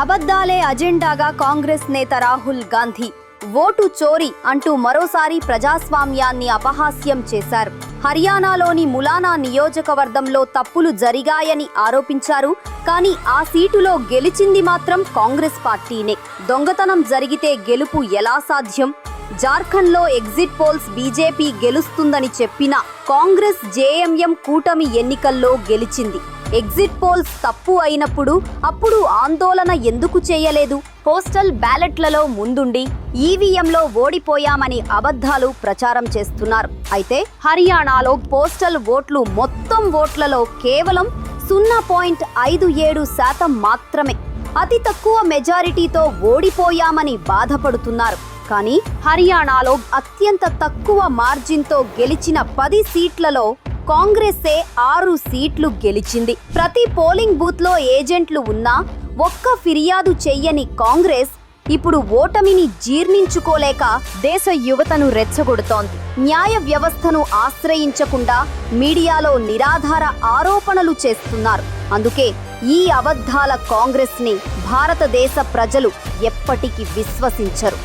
అబద్ధాలే అజెండాగా కాంగ్రెస్ నేత రాహుల్ గాంధీ. ఓటు చోరీ అంటూ మరోసారి ప్రజాస్వామ్యాన్ని అపహాస్యం చేశారు. హర్యానాలోని ములానా నియోజకవర్గంలో తప్పులు జరిగాయని ఆరోపించారు. కానీ ఆ సీటులో గెలిచింది మాత్రం కాంగ్రెస్ పార్టీనే. దొంగతనం జరిగితే గెలుపు ఎలా సాధ్యం? జార్ఖండ్లో ఎగ్జిట్ పోల్స్ బీజేపీ గెలుస్తుందని చెప్పినా కాంగ్రెస్ జేఎంఎం కూటమి ఎన్నికల్లో గెలిచింది. ఎగ్జిట్ పోల్స్ తప్పు అయినప్పుడు అప్పుడు ఆందోళన ఎందుకు చేయలేదు? పోస్టల్ బ్యాలెట్లలో ముందుండి ఈవీఎంలో ఓడిపోయామని అబద్ధాలు ప్రచారం చేస్తున్నారు. అయితే హర్యానాలో పోస్టల్ ఓట్లు మొత్తం ఓట్లలో కేవలం సున్నా పాయింట్ ఐదు ఏడు శాతం మాత్రమే. అతి తక్కువ మెజారిటీతో ఓడిపోయామని బాధపడుతున్నారు. కానీ హర్యానాలో అత్యంత తక్కువ మార్జిన్తో గెలిచిన పది సీట్లలో కాంగ్రెసే ఆరు సీట్లు గెలిచింది. ప్రతి పోలింగ్ బూత్లో ఏజెంట్లు ఉన్నా ఒక్క ఫిర్యాదు చెయ్యని కాంగ్రెస్ ఇప్పుడు ఓటమిని జీర్ణించుకోలేక దేశ యువతను రెచ్చగొడుతోంది. న్యాయ వ్యవస్థను ఆశ్రయించకుండా మీడియాలో నిరాధార ఆరోపణలు చేస్తున్నారు. అందుకే ఈ అబద్ధాల కాంగ్రెస్ని భారతదేశ ప్రజలు ఎప్పటికీ విశ్వసించరు.